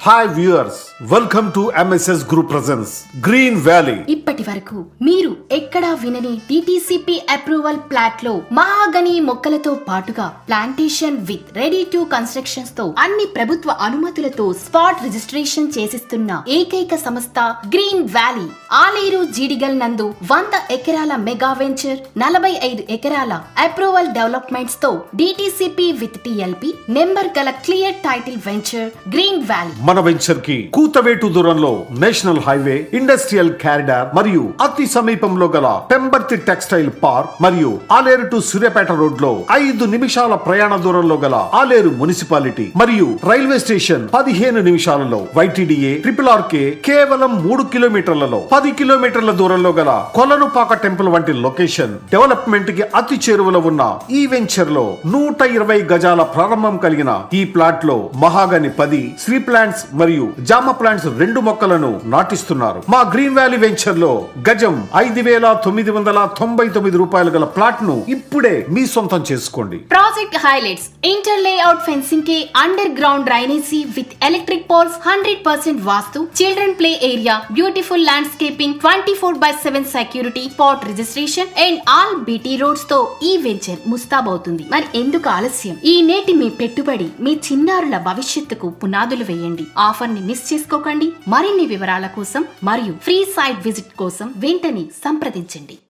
Hi viewers welcome to MSS group presents green valley ఇప్పటి వరకు మీరు ఎక్కడా వినని డిటిసిపి అప్రూవల్ ప్లాట్లో మహాగని మొక్కలతో పాటుగా ప్లాంటేషన్ విత్ రెడీ టు కన్స్ట్రక్షన్స్తో అన్ని ప్రభుత్వ అనుమతులతో స్పాట్ రిజిస్ట్రేషన్ చేసిస్తున్న ఏకైక సంస్థ గ్రీన్ వ్యాలీ ఆలేరు జీడిగల్ నందు వంద ఎకరాల మెగా వెంచర్ నలభై ఐదు ఎకరాల అప్రూవల్ డెవలప్మెంట్స్తో డిటిసిపి విత్ టిఎల్పి నెంబర్ గల clear title venture green valley మన వెంచర్కి కూతవేటు దూరంలో నేషనల్ హైవే ఇండస్ట్రియల్ కారిడార్ మరియు అతి సమీపంలో గల పెంబర్తి టెక్స్టైల్ పార్క్ మరియు ఆలేరు టు సూర్యాపేట రోడ్లో ఐదు నిమిషాల ప్రయాణ దూరంలో గల ఆలేరు మున్సిపాలిటీ మరియు రైల్వే స్టేషన్ పదిహేను నిమిషాలలో వైటీడీఏ ట్రిపుల్ ఆర్కే కేవలం మూడు కిలోమీటర్లలో పది కిలోమీటర్ల దూరంలో గల కొలనుపాక టెంపుల్ వంటి లొకేషన్ డెవలప్మెంట్కి అతి చేరువలో ఉన్న ఈ వెంచర్లో నూట ఇరవై గజాల ప్రారంభం కలిగిన ఈ ప్లాట్లో మహాగని పది శ్రీ ప్లాంట్స్ మరియు జామ ప్లాంట్స్ రెండు మొక్కలను నాటిస్తున్నారు. మా గ్రీన్ వ్యాలీ వెంచర్లో గజం ఐదు వేల తొమ్మిది వందల తొంభై తొమ్మిది రూపాయలు గల ప్లాట్ను ఇప్పుడే మీ సొంతం చేసుకోండి. Project highlights inter layout ఫెన్సింగ్కి under ground drainage with electric poles hundred percent vastu. Children play area beautiful landscaping twenty four by seven security spot registration and all BT రోడ్స్తో ఈ వెంచర్ ముస్తాబవుతుంది మరి ఎందుకు ఆలస్యం? ఈ నేటి మీ పెట్టుబడి మీ చిన్నారుల భవిష్యత్తుకు పునాదులు వేయండి. ఆఫర్ని మిస్ చేసుకోకండి. మరిన్ని వివరాల కోసం మరియు ఫ్రీ సైట్ విజిట్ కోసం వెంటనే సంప్రదించండి.